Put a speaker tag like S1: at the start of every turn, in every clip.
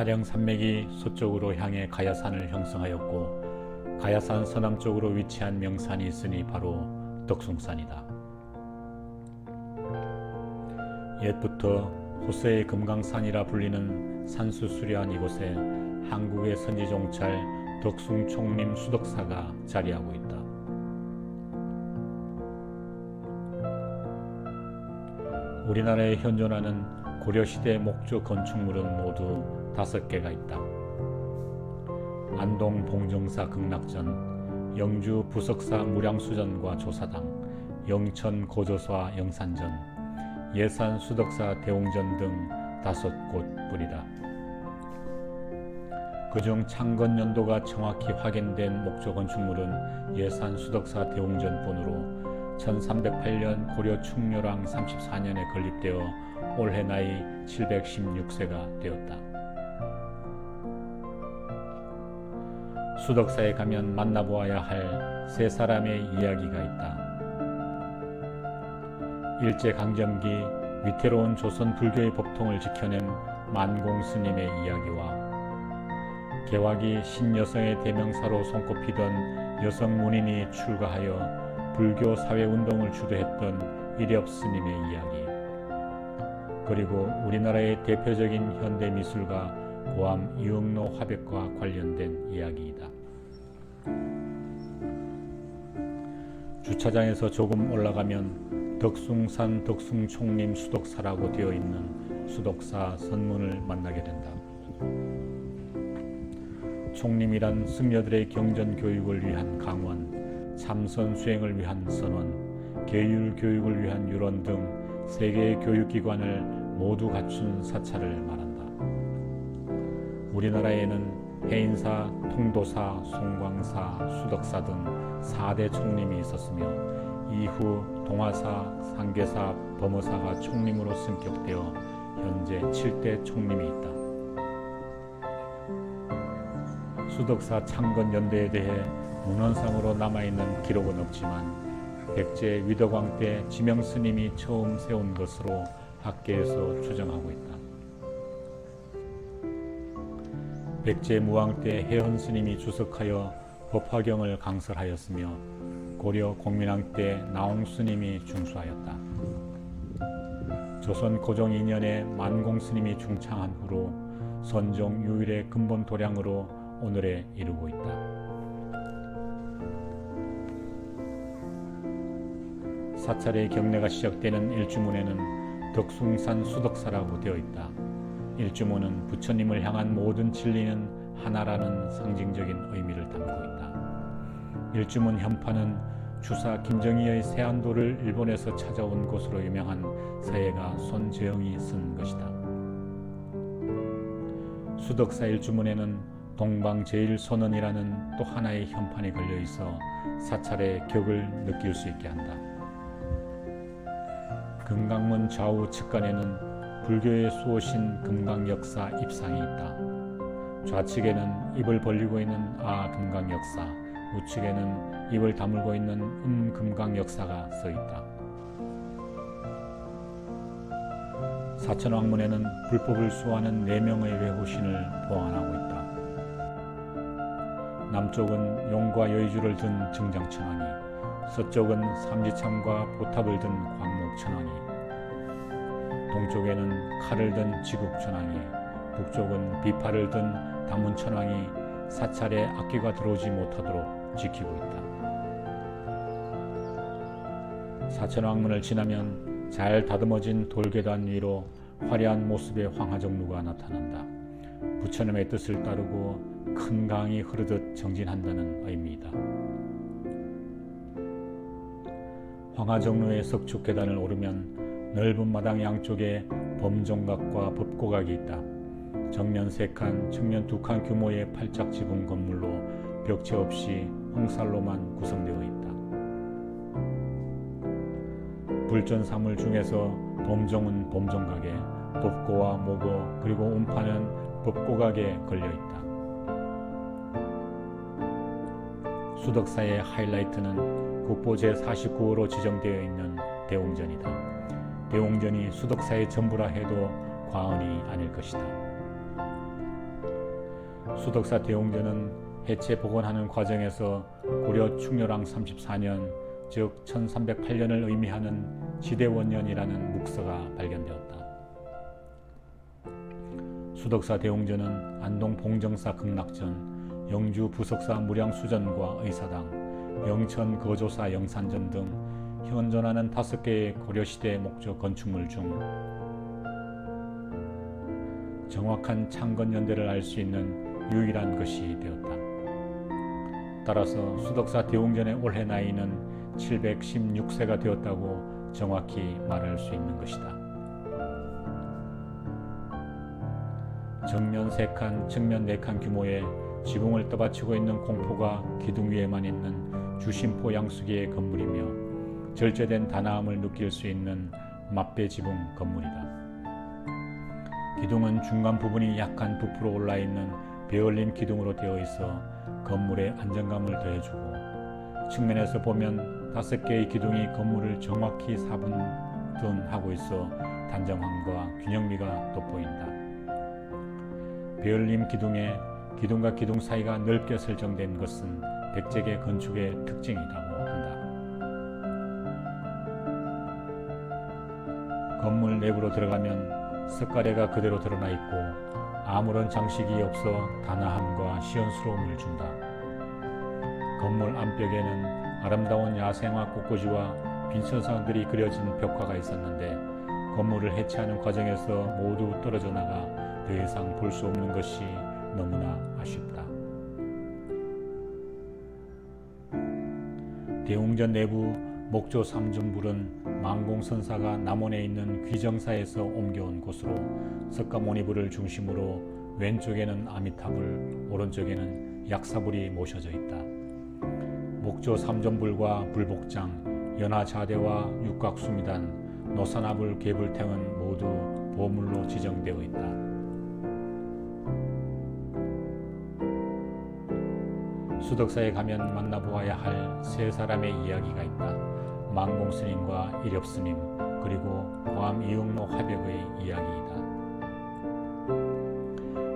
S1: 차령 산맥이 서쪽으로 향해 가야산을 형성하였고 가야산 서남쪽으로 위치한 명산이 있으니 바로 덕숭산이다. 옛부터 호세의 금강산이라 불리는 산수 수려한 이곳에 한국의 선지종찰 덕숭총림 수덕사가 자리하고 있다. 우리나라에 현존하는 고려시대 목조 건축물은 모두 다섯 개가 있다. 안동 봉정사 극락전, 영주 부석사 무량수전과 조사당, 영천 고조사 영산전, 예산 수덕사 대웅전 등 다섯 곳뿐이다. 그중 창건 연도가 정확히 확인된 목조 건축물은 예산 수덕사 대웅전뿐으로 1308년 고려 충렬왕 34년에 건립되어 올해 나이 716세가 되었다. 수덕사에 가면 만나보아야 할 세 사람의 이야기가 있다. 일제강점기 위태로운 조선 불교의 법통을 지켜낸 만공 스님의 이야기와 개화기 신여성의 대명사로 손꼽히던 여성 문인이 출가하여 불교 사회 운동을 주도했던 이렵 스님의 이야기 그리고 우리나라의 대표적인 현대 미술가 고암 이응로 화백과 관련된 이야기이다. 주차장에서 조금 올라가면 덕숭산 덕숭총림 수덕사라고 되어 있는 수덕사 선문을 만나게 된다. 총림이란 승려들의 경전 교육을 위한 강원, 참선 수행을 위한 선원, 계율 교육을 위한 유론 등세 개의 교육기관을 모두 갖춘 사찰을 말한다. 우리나라에는 해인사, 통도사, 송광사, 수덕사 등 4대 총림이 있었으며 이후 동화사, 상계사, 범어사가 총림으로 승격되어 현재 7대 총림이 있다. 수덕사 창건 연대에 대해 문헌상으로 남아있는 기록은 없지만 백제 위덕왕 때 지명 스님이 처음 세운 것으로 학계에서 추정하고 있다. 백제 무왕 때 해헌 스님이 주석하여 법화경을 강설하였으며 고려 공민왕 때 나홍 스님이 중수하였다. 조선 고종 2년에 만공 스님이 중창한 후로 선종 유일의 근본 도량으로 오늘에 이르고 있다. 사찰의 경례가 시작되는 일주문에는 덕숭산 수덕사라고 되어 있다. 일주문은 부처님을 향한 모든 진리는 하나라는 상징적인 의미를 담고 있다. 일주문 현판은 주사 김정희의 세안도를 일본에서 찾아온 것으로 유명한 서예가 손재영이 쓴 것이다. 수덕사 일주문에는 동방제일선언이라는 또 하나의 현판이 걸려 있어 사찰의 격을 느낄 수 있게 한다. 금강문 좌우 측간에는 불교의 수호신 금강역사 입상이 있다. 좌측에는 입을 벌리고 있는 아 금강역사, 우측에는 입을 다물고 있는 음 금강역사가 써 있다. 사천왕문에는 불법을 수호하는 네 명의 외호신을 보완하고 있다. 남쪽은 용과 여의주를 든 증장천왕이, 서쪽은 삼지참과 보탑을 든 광 목천왕이, 동쪽에는 칼을 든 지국천왕이, 북쪽은 비파를 든 다문천왕이 사찰에 악기가 들어오지 못하도록 지키고 있다. 사천왕문을 지나면 잘 다듬어진 돌계단 위로 화려한 모습의 황하정루가 나타난다. 부처님의 뜻을 따르고 큰 강이 흐르듯 정진한다는 의미이다. 황하정루의 석축 계단을 오르면 넓은 마당 양쪽에 범종각과 법고각이 있다. 정면 3칸, 측면 2칸 규모의 팔짝 지붕 건물로 벽체 없이 황살로만 구성되어 있다. 불전 사물 중에서 범종은 범종각에, 법고와 모고 그리고 운파는 법고각에 걸려 있다. 수덕사의 하이라이트는 국보 제49호로 지정되어 있는 대웅전이다. 대웅전이 수덕사의 전부라 해도 과언이 아닐 것이다. 수덕사 대웅전은 해체 복원하는 과정에서 고려 충렬왕 34년 즉 1308년을 의미하는 지대원년이라는 묵서가 발견되었다. 수덕사 대웅전은 안동 봉정사 극락전, 영주 부석사 무량수전과 의사당, 영천 거조사 영산전 등 현존하는 다섯 개의 고려시대 목조 건축물 중 정확한 창건 연대를 알 수 있는 유일한 것이 되었다. 따라서 수덕사 대웅전의 올해 나이는 716세가 되었다고 정확히 말할 수 있는 것이다. 정면 3칸, 측면 4칸 규모의 지붕을 떠받치고 있는 공포가 기둥 위에만 있는 주심포 양수기의 건물이며 절제된 단아함을 느낄 수 있는 맞배 지붕 건물이다. 기둥은 중간 부분이 약간 부풀어 올라 있는 베얼린 기둥으로 되어 있어 건물에 안정감을 더해주고 측면에서 보면 다섯 개의 기둥이 건물을 정확히 사분둔하고 있어 단정함과 균형미가 돋보인다. 베얼림 기둥에 기둥과 기둥 사이가 넓게 설정된 것은 백제계 건축의 특징이라고 한다. 건물 내부로 들어가면 석가래가 그대로 드러나 있고 아무런 장식이 없어 단아함과 시원스러움을 준다. 건물 안벽에는 아름다운 야생화 꽃꽂이와 빈천상들이 그려진 벽화가 있었는데 건물을 해체하는 과정에서 모두 떨어져 나가 더 이상 볼 수 없는 것이 너무나 아쉽다. 대웅전 내부 목조 삼중불은 망공선사가 남원에 있는 귀정사에서 옮겨온 곳으로 석가모니불을 중심으로 왼쪽에는 아미타불, 오른쪽에는 약사불이 모셔져 있다. 목조 삼전불과 불복장, 연화자대와 육각수미단, 노산화불 개불탱은 모두 보물로 지정되어 있다. 수덕사에 가면 만나보아야 할 세 사람의 이야기가 있다. 망공스님과 이렵스님 그리고 고암 이응로 화백의 이야기이다.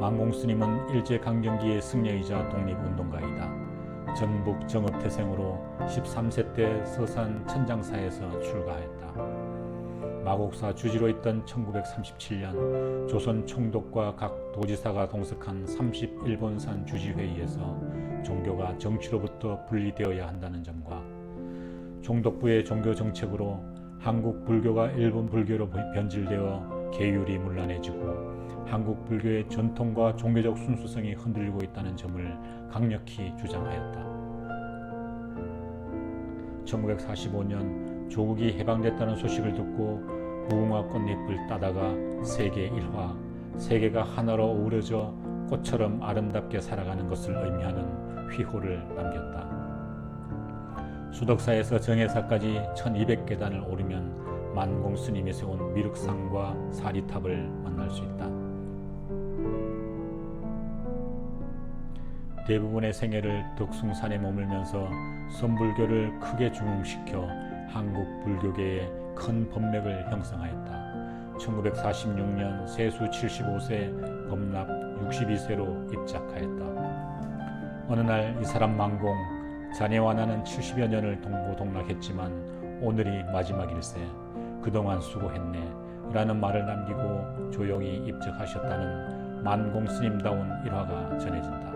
S1: 망공스님은 일제 강점기의 승려이자 독립운동가이다. 전북 정읍태생으로 13세 때 서산 천장사에서 출가했다. 마곡사 주지로 있던 1937년 조선 총독과 각 도지사가 동석한 31번산 주지회의에서 종교가 정치로부터 분리되어야 한다는 점과 총독부의 종교 정책으로 한국 불교가 일본 불교로 변질되어 계율이 문란해지고 한국 불교의 전통과 종교적 순수성이 흔들리고 있다는 점을 강력히 주장하였다. 1945년 조국이 해방됐다는 소식을 듣고 무궁화 꽃잎을 따다가 세계 일화, 세계가 하나로 어우러져 꽃처럼 아름답게 살아가는 것을 의미하는 휘호를 남겼다. 수덕사에서 정해사까지 1200계단을 오르면 만공 스님이 세운 미륵상과 사리탑을 만날 수 있다. 대부분의 생애를 덕숭산에 머물면서 선불교를 크게 중흥시켜 한국 불교계에 큰 법맥을 형성하였다. 1946년 세수 75세, 법납 62세로 입작하였다. 어느 날 이 사람 만공 자네와 나는 70여 년을 동고동락했지만 오늘이 마지막일세 그동안 수고했네 라는 말을 남기고 조용히 입적하셨다는 만공 스님다운 일화가 전해진다.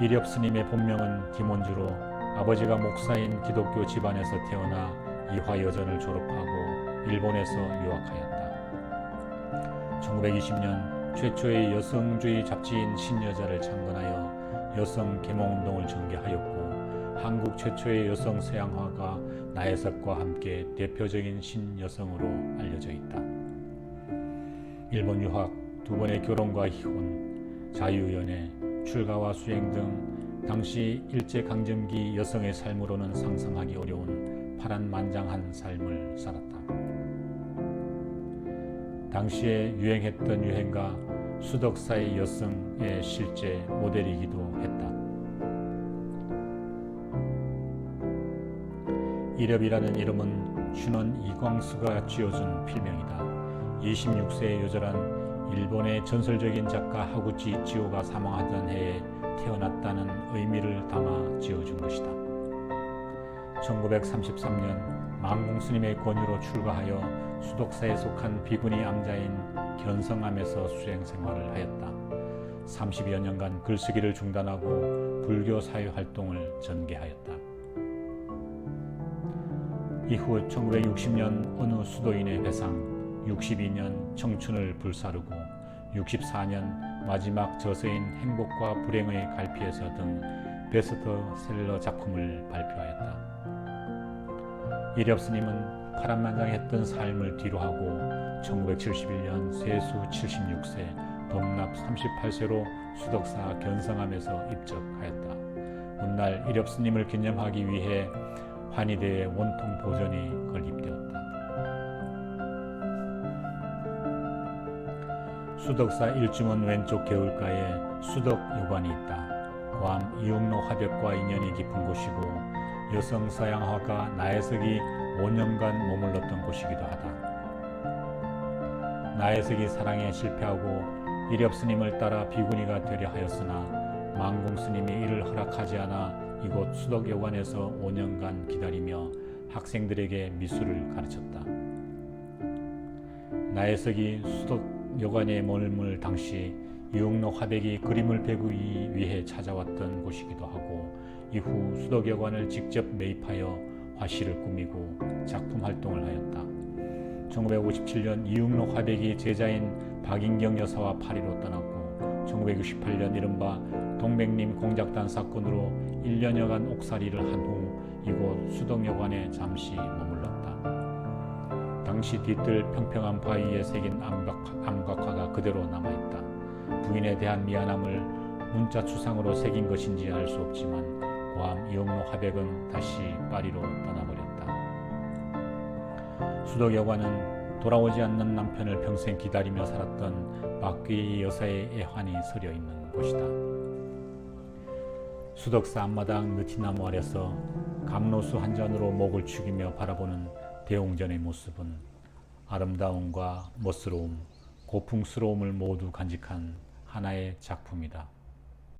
S1: 이렵 스님의 본명은 김원주로 아버지가 목사인 기독교 집안에서 태어나 이화여전을 졸업하고 일본에서 유학하였다. 1920년 최초의 여성주의 잡지인 신여자를 창건하여 여성 계몽운동을 전개하였고 한국 최초의 여성 서양화가 나혜석과 함께 대표적인 신여성으로 알려져 있다. 일본 유학, 두 번의 결혼과 이혼, 자유연애, 출가와 수행 등 당시 일제강점기 여성의 삶으로는 상상하기 어려운 파란만장한 삶을 살았다. 당시에 유행했던 유행가 수덕사의 여성의 실제 모델이기도 했다. 이렵이라는 이름은 춘원 이광수가 지어준 필명이다. 26세의 여절한 일본의 전설적인 작가 하구치 이치오가 사망하던 해에 태어났다는 의미를 담아 지어준 것이다. 1933년 망공스님의 권유로 출가하여 수독사에 속한 비구니 암자인 견성암에서 수행 생활을 하였다. 30여 년간 글쓰기를 중단하고 불교 사회 활동을 전개하였다. 이후 1960년 어느 수도인의 회상, 62년 청춘을 불사르고 64년 마지막 저서인 행복과 불행의 갈피에서 등 베스트셀러 작품을 발표하였다. 이렵스님은 파란만장했던 삶을 뒤로하고 1971년 세수 76세 범납 38세로 수덕사 견성암에서 입적하였다. 훗날 이렵스님을 기념하기 위해 환희대의 원통 보전이 건립되었다. 수덕사 일주문 왼쪽 개울가에 수덕여관이 있다. 괌 이용로 화벽과 인연이 깊은 곳이고 여성 서양화가 나혜석이 5년간 머물렀던 곳이기도 하다. 나혜석이 사랑에 실패하고 이렵스님을 따라 비구니가 되려 하였으나 망공스님이 이를 허락하지 않아 이곳 수덕여관에서 5년간 기다리며 학생들에게 미술을 가르쳤다. 나혜석이 수덕여관에 머물 당시 이용로 화백이 그림을 배우기 위해 찾아왔던 곳이기도 하고 이후 수덕여관을 직접 매입하여 화실을 꾸미고 작품 활동을 하였다. 1957년 이육로 화백이 제자인 박인경 여사와 파리로 떠났고 1968년 이른바 동백림 공작단 사건으로 1년여간 옥살이를 한 후 이곳 수덕여관에 잠시 머물렀다. 당시 뒤뜰 평평한 바위에 새긴 암각, 암각화가 그대로 남아있다. 부인에 대한 미안함을 문자 추상으로 새긴 것인지 알 수 없지만 괌 이용로 화백은 다시 파리로 떠나버렸다. 수덕 여관은 돌아오지 않는 남편을 평생 기다리며 살았던 막귀 여사의 애환이 서려 있는 곳이다. 수덕사 앞마당 느티나무 아래서 감로수 한 잔으로 목을 축이며 바라보는 대웅전의 모습은 아름다움과 멋스러움, 고풍스러움을 모두 간직한 하나의 작품이다.